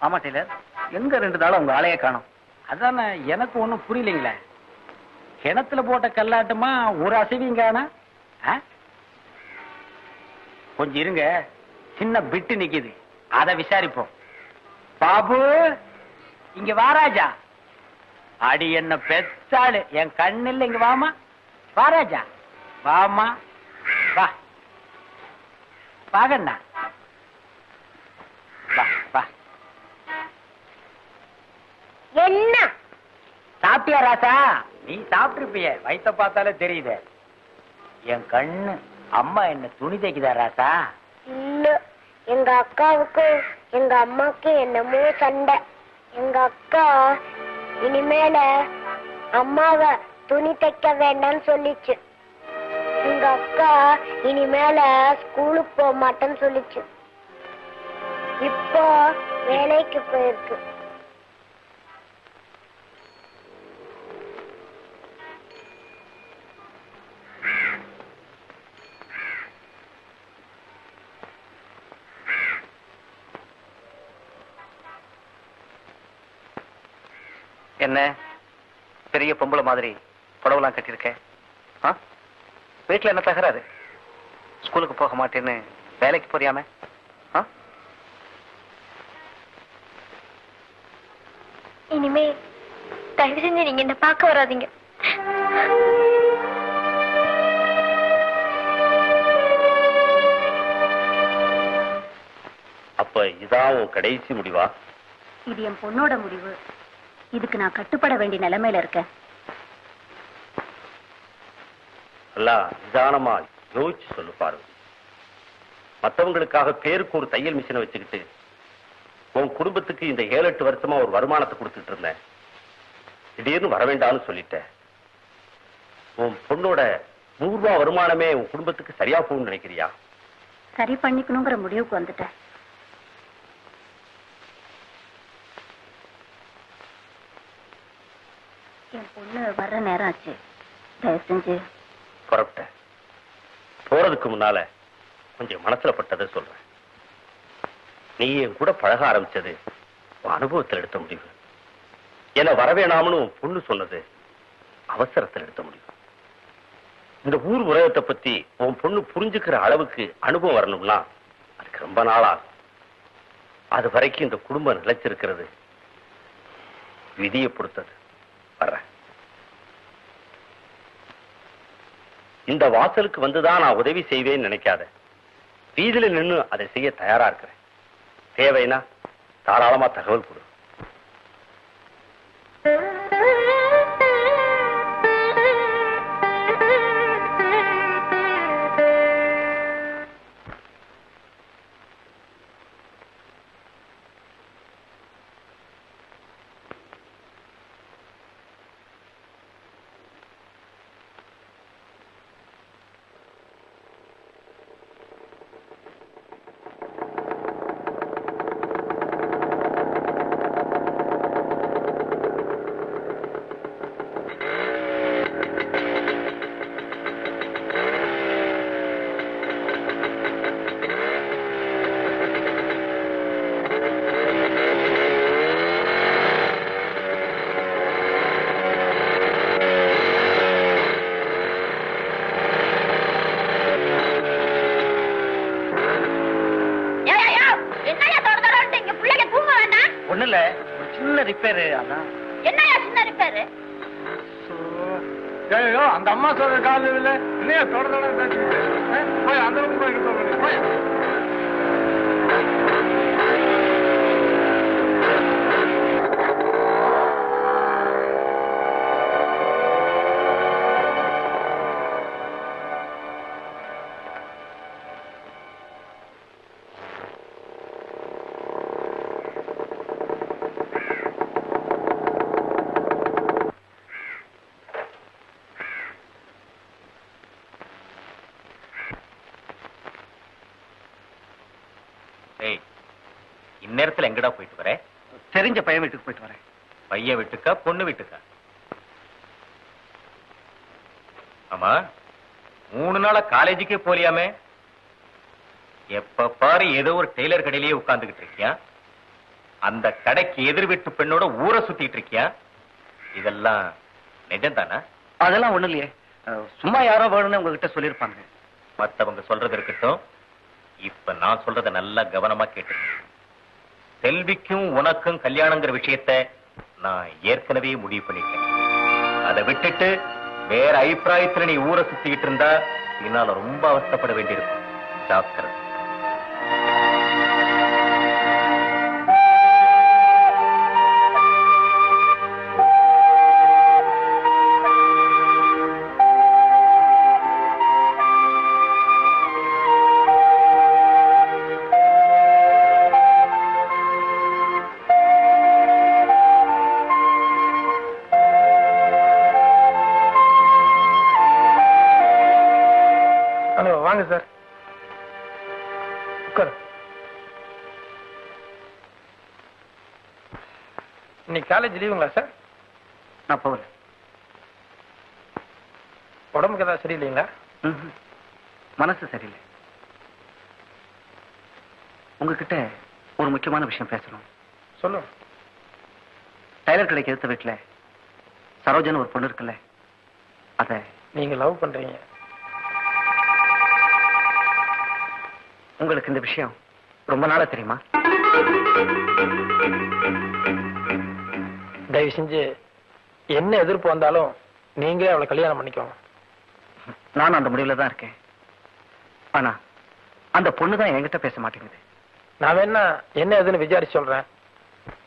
ஆமா டெய்லர். எங்க ரெண்டு நாளும் உங்க ஆலையை காணும். அதான எனக்கு ஒன்றும் புரியலைங்களே. கிணத்துல போட்ட கல்லாட்டமா ஒரு அசைவியும் கொஞ்சம் இருங்க. சின்ன பிட்டு நிக்குது. அத விசாரிப்போம். பாபு இங்க வாராஜா அடி என்ன பெத்தாளு. என் கண்ணில் இங்க வாமா. வாராஜா வாமா. வா. பாகண்ணா என்ன? சாப்பிட்டியா ராசா? நீ சாப்பிட்டிருப்பிய. வயித்த பார்த்தாலே தெரியுது. என் கண்ணு அம்மா என்ன துணி தைக்குதா ராசா? இல்ல. எங்க அக்காவுக்கு எங்க அம்மாக்கு என்னமோ சண்டை. எங்க அக்கா இனிமேல அம்மாவ துணி தைக்க வேண்டாம்னு சொல்லிச்சு. எங்க அக்கா இனிமேல ஸ்கூலுக்கு போக மாட்டேன்னு சொல்லிச்சு. இப்போ வேலைக்கு போயிருக்கு. என்ன? பெரிய பொம்பளை மாதிரி புடவெல்லாம் கட்டியிருக்கேன் ஆ? வீட்டுல என்ன தகராறு? ஸ்கூலுக்கு போக மாட்டேன்னு வேலைக்கு போறியாம? ஆ? இனிமே தயவு செஞ்சு நீங்க என்ன பார்க்க வராதீங்க. அப்ப இதான் கடைசி முடிவா? இது என் பொண்ணோட முடிவு. இதுக்கு நான் கட்டுப்பட வேண்டிய நிலைமையில இருக்கேன். எல்லாம் நிதானமா யோசிச்சு சொல்லு பார்வதி மத்தவங்களுக்காக பேருக்கு ஒரு தையல் மிஷினை வச்சுக்கிட்டு உன் குடும்பத்துக்கு இந்த ஏழு எட்டு வருஷமா ஒரு வருமானத்தை கொடுத்துட்டு இருந்தேன். திடீர்னு வர வேண்டாம்னு சொல்லிட்டேன். உன் பொண்ணோட நூறு ரூபாய் வருமானமே உன் குடும்பத்துக்கு சரியா போகும்னு நினைக்கிறியா? சரி பண்ணிக்கணுங்கிற முடிவுக்கு வந்துட்டேன். என் பொண்ணு வர்ற நேரம் ஆச்சு. தயவு செஞ்சு. புறப்பட்டேன் போறதுக்கு முன்னால கொஞ்சம் மனசுல பட்டதை சொல்றேன். நீ என் கூட பழக ஆரம்பிச்சது அனுபவத்தில் எடுத்த முடிவு. என்ன வரவேணாம்னு பொண்ணு சொன்னது அவசரத்தில் எடுத்த முடிவு. இந்த ஊர் உலகத்தை பத்தி உன் பொண்ணு புரிஞ்சுக்கிற அளவுக்கு அனுபவம் வரணும்னா அதுக்கு ரொம்ப நாளாகும். அது வரைக்கும் இந்த குடும்பம் நிலைச்சிருக்கிறது. விதியை பொறுத்தது. வர்றேன் இந்த வாசலுக்கு வந்துதான் நான் உதவி செய்வேன்னு நினைக்காத. வீதியில நின்னு அதை செய்ய தயாரா இருக்கிறேன். தேவைன்னா தாராளமா தகவல் கொடு. அம்மா சொல்ற காலையில் இல்லையா தொடர்ந்து போய் அந்த ரூம் போய் இந்நேரத்துல எங்கடா போயிட்டு வர? தெரிஞ்ச பையன் வீட்டுக்கு போயிட்டு வரேன். பையன் வீட்டுக்கா பொண்ணு வீட்டுக்கா? ஆமா மூணு நாளா காலேஜுக்கே போலியாமே. எப்ப பாரு ஏதோ ஒரு டெய்லர் கடையிலேயே உட்கார்ந்துகிட்டு இருக்கியா? அந்த கடைக்கு எதிர் வீட்டு பெண்ணோட ஊரை சுத்திட்டு இருக்கியா? இதெல்லாம் நிஜம்தானா? அதெல்லாம் ஒண்ணு இல்லையே. சும்மா யாரோ வேணும்னு உங்ககிட்ட சொல்லியிருப்பாங்க. மத்தவங்க சொல்றது இருக்கட்டும். இப்ப நான் சொல்றத நல்லா கவனமா கேட்டு செல்விக்கும் உனக்கும் கல்யாணங்கிற விஷயத்த நான் ஏற்கனவே முடிவு பண்ணிட்டேன். அதை விட்டுட்டு வேற அபிப்பிராயத்துல நீ ஊரை சுத்திக்கிட்டு இருந்தா என்னால ரொம்ப அவஸ்தைப்பட வேண்டியிருக்கும். ஜாக்கிரதை. காலேஜ் லீவுங்களா சார் நான் போகல. உடம்புக்கு ஏதாவது சரியில்லைங்களா. மனசு சரியில்லை. உங்ககிட்ட ஒரு முக்கியமான விஷயம் பேசணும். சொல்லுங்க. டைலர் கடைக்கு எடுத்த வீட்டுல சரோஜன் ஒரு பொண்ணு இருக்குல்ல அத நீங்க லவ் பண்றீங்க. உங்களுக்கு இந்த விஷயம் ரொம்ப நாளா தெரியுமா? தயவு செஞ்சு என்ன எதிர்ப்பு வந்தாலும் நீங்களே அவளை கல்யாணம் பண்ணிக்கோங்க. நானும் அந்த முடிவுல தான் இருக்கேன். ஆனா அந்த பொண்ணு தான் என்கிட்ட பேச மாட்டேங்குது. நான் வேணா என்ன ஏதுன்னு விசாரிச்சு சொல்றேன்.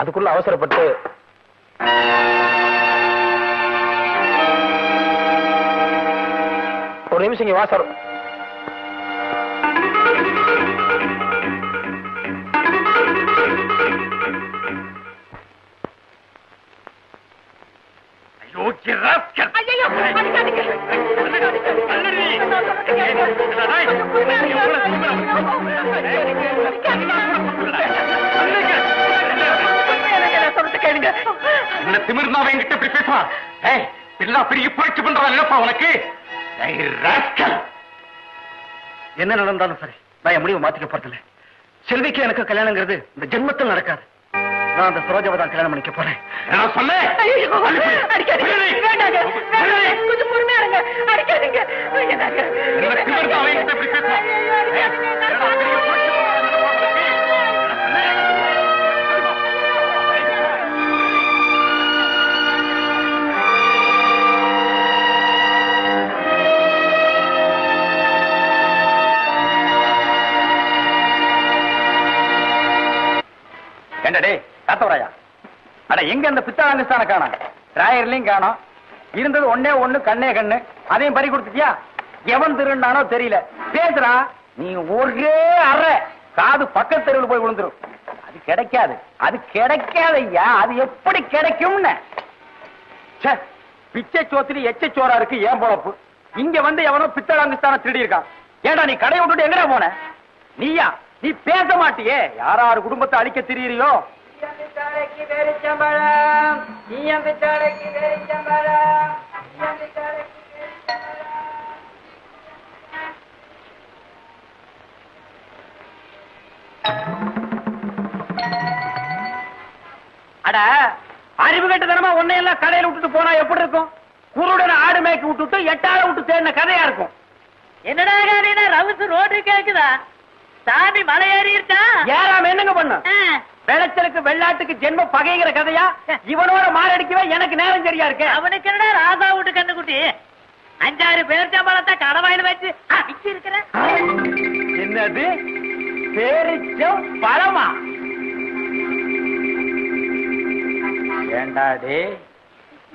அதுக்குள்ள அவசரப்பட்டு ஒரு நிமிஷம் இங்க வா திமிர்னா என்கிட்ட இப்படி பேசுவான் ஏய் எல்லாம் பெரிய புரட்சி பண்றான் இல்லப்பா உனக்கு. என்ன நடந்தாலும் சரி நான் என் முடிவை மாத்திக்க போறதில்ல. செல்விக்கு எனக்கு கல்யாணங்கிறது இந்த ஜென்மத்தில் நடக்காது. நான் அந்த சரோஜாவை தான் கல்யாணம் பண்ணிக்க போறேன். என்ன சொன்ன கொஞ்சம் பொறுமையா இருங்க. அடிக்காதீங்க. என்னடா பெரிய புரட்சி அட எங்க அந்த காணோம். ராயர்லயும் காணோம். இருந்தது ஒண்ணு கண்ணே கண்ணு. அதையும் பறி கொடுத்துட்டியா? எவன் தெரியல. பேசுறா நீ ஒரே காது பக்கத்து தெருவில் போய் விழுந்துரும். அது கிடைக்காது. அது ஐயா அது எப்படி கிடைக்கும்னு. பிச்சை சோத்துல எச்ச சோறா இருக்கு ஏன் பொழப்பு? இங்க வந்து எவனோ பித்தளாங்குஸ்தான திருடி இருக்கான் ஏண்டா நீ கடை விட்டுட்டு எங்கடா போன? நீயா? நீ பேச மாட்டியே. யாராரு குடும்பத்தை அழிக்க திரியிறியோ அட அறிவு கட்டுத்தனமா உன்னையெல்லாம் கடையில விட்டுட்டு போனா எப்படி இருக்கும்? குருடன் ஆடு மேய்க்கு விட்டுட்டு எட்டாள விட்டு தேடின கதையா இருக்கும்? என்னடா ரவுசு ரோடு கேக்குதா? சாமி மலை ஏறி இருக்கா ஏறாம என்னங்க பண்ண? விளைச்சலுக்கு வெள்ளாட்டுக்கு ஜென்ம பகைங்கிற கதையா? இவனோட மாரடிக்கவே எனக்கு நேரம் சரியா இருக்கு. அவனுக்கு என்னடா ராசா விட்டு கண்ணுக்குட்டி? அஞ்சாறு பேர் சம்பளத்தை கடவாயில் வச்சு அடிச்சு இருக்கிறேன் என்னது? பேரிச்சம் பழமா? ஏண்டாடே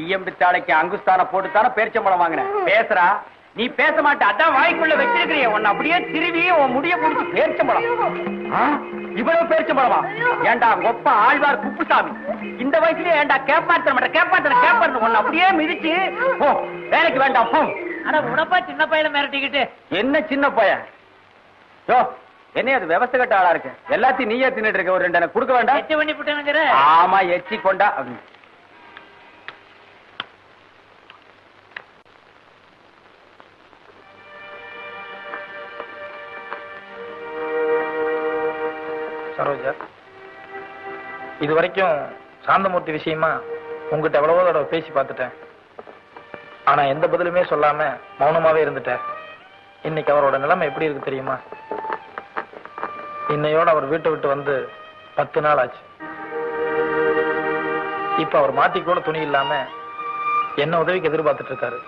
ஈயம்பித்தாளைக்கு அங்குஸ்தான போட்டுத்தானே பேரிச்சம்பழம் வாங்கினேன் பேசுறா. நீ பேச மாட்ட அதான் வாய்க்குள்ள வச்சிருக்கிறிய. உன்னை அப்படியே திருவி உன் முடிய முடிச்சு பேரிச்சம்பழம் இவ்வளவு பேரிச்சம்பழமா ஏண்டா கொப்ப ஆழ்வார் குப்புசாமி? இந்த வயசுலயே ஏண்டா கேப்பாத்திர மாட்டேன் கேப்பாத்திர கேப்பாரு உன்னை அப்படியே மிதிச்சு போ வேலைக்கு வேண்டாம் போ. அட உடப்பா சின்ன பையல மிரட்டிக்கிட்டு. என்ன சின்ன பையன்? யோ என்ன அது விவசாய கட்ட ஆளா இருக்கு? எல்லாத்தையும் நீயே தின்னுட்டு இருக்க ஒரு ரெண்டு எனக்கு கொடுக்க வேண்டாம்? எச்சு பண்ணி விட்டுனுங்கிற ஆமா எச்சி கொண்டா சரோஜா இது வரைக்கும் சாந்தமூர்த்தி விஷயமா உங்ககிட்ட எவ்வளவோ தடவை பேசி பார்த்துட்டேன். ஆனா எந்த பதிலுமே சொல்லாம மௌனமாவே இருந்துட்டேன் இன்னைக்கு அவரோட நிலைமை எப்படி இருக்கு தெரியுமா? இன்னையோட அவர் வீட்டை விட்டு வந்து பத்து நாள் ஆச்சு. இப்ப அவர் மாத்தி கூட துணி இல்லாம என்ன உதவிக்கு எதிர்பார்த்துட்டு இருக்காரு?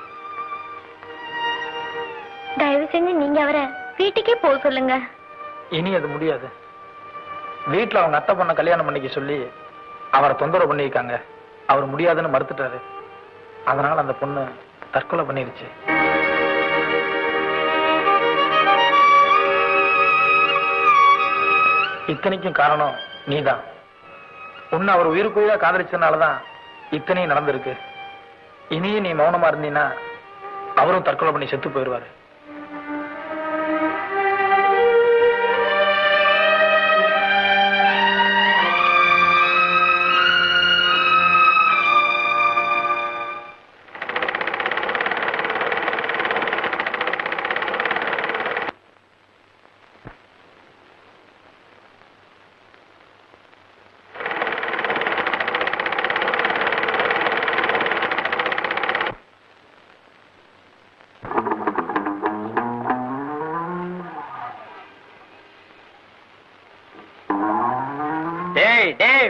தயவு செஞ்சு நீங்க அவரை வீட்டுக்கே போக சொல்லுங்க. இனி அது முடியாது. வீட்டுல அவங்க அத்தை பொண்ண கல்யாணம் பண்ணிக்க சொல்லி அவரை தொந்தரவு பண்ணியிருக்காங்க. அவர் முடியாதுன்னு மறுத்துட்டாரு. அதனால அந்த பொண்ணு தற்கொலை பண்ணிருச்சு. இத்தனைக்கும் காரணம் நீதான். உன்னை அவர் உயிருக்குயிரா காதலிச்சதுனாலதான் இத்தனையும் நடந்திருக்கு. இனியும் நீ மௌனமா இருந்தீன்னா அவரும் தற்கொலை பண்ணி செத்து போயிடுவாரு.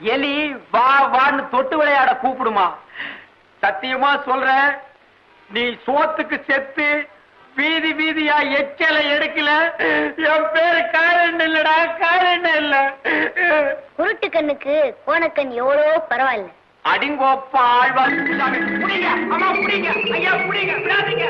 எலி வா வான்னு தொட்டு விளையாட கூப்பிடுமா? சத்தியமா சொல்றேன் நீ சோத்துக்கு செத்து வீதி வீதியா எச்சலை எடுக்கல. என் பேரு காரணம் இல்லடா காரணம் இல்ல. குருட்டு கண்ணுக்கு கோணக்கண் எவ்வளவோ பரவாயில்ல. அடிங்கோப்பா ஆழ்வார். அம்மா புடிங்க, ஐயா புடிங்க, விடாதீங்க.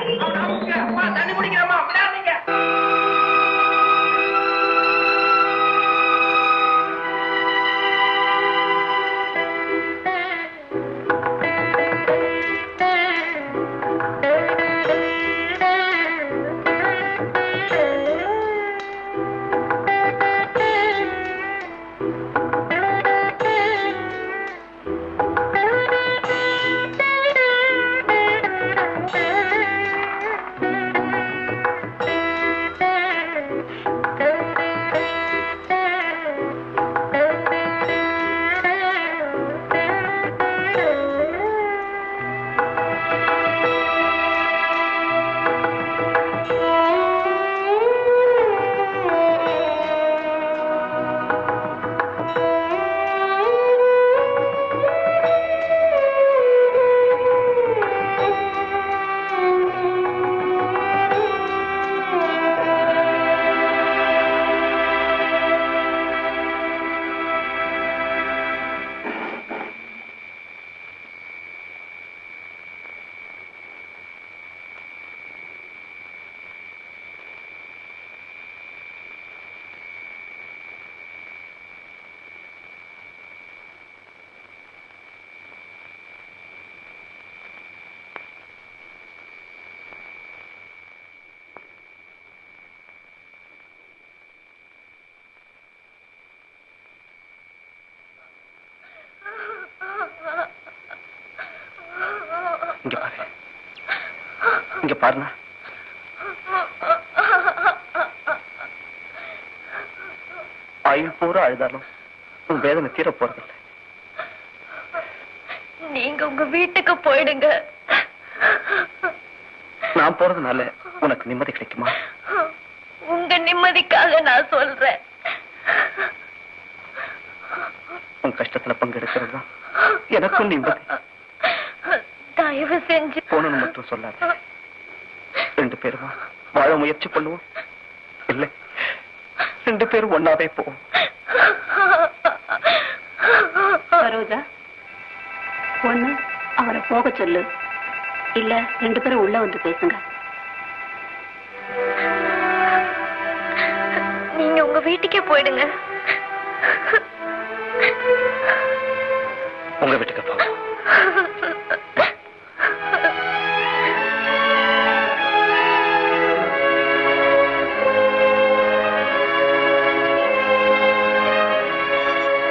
இங்க பாரு. இங்க பாருண்ணா ஆயுள் பூரா அழுதாலும் உன் வேதனை தீர போறதில்லை. நீங்க உங்க வீட்டுக்கு போயிடுங்க. நான் போறதுனால உனக்கு நிம்மதி கிடைக்குமா? உங்க நிம்மதிக்காக நான் சொல்றேன். உன் கஷ்டத்துல பங்கெடுக்கிறது தான் எனக்கும் நிம்மதி. தயவு செஞ்சு போகணும்னு மட்டும் சொல்லாத. ரெண்டு பேருமா வாழ முயற்சி பண்ணுவோம். இல்லை. ரெண்டு பேரும் ஒன்னாவே போவோம். சரோஜா ஒண்ணு அவரை போக சொல்லு. இல்ல ரெண்டு பேரும் உள்ள வந்து பேசுங்க. நீங்க உங்க வீட்டுக்கே போயிடுங்க. உங்க வீட்டுக்கு போவோம்.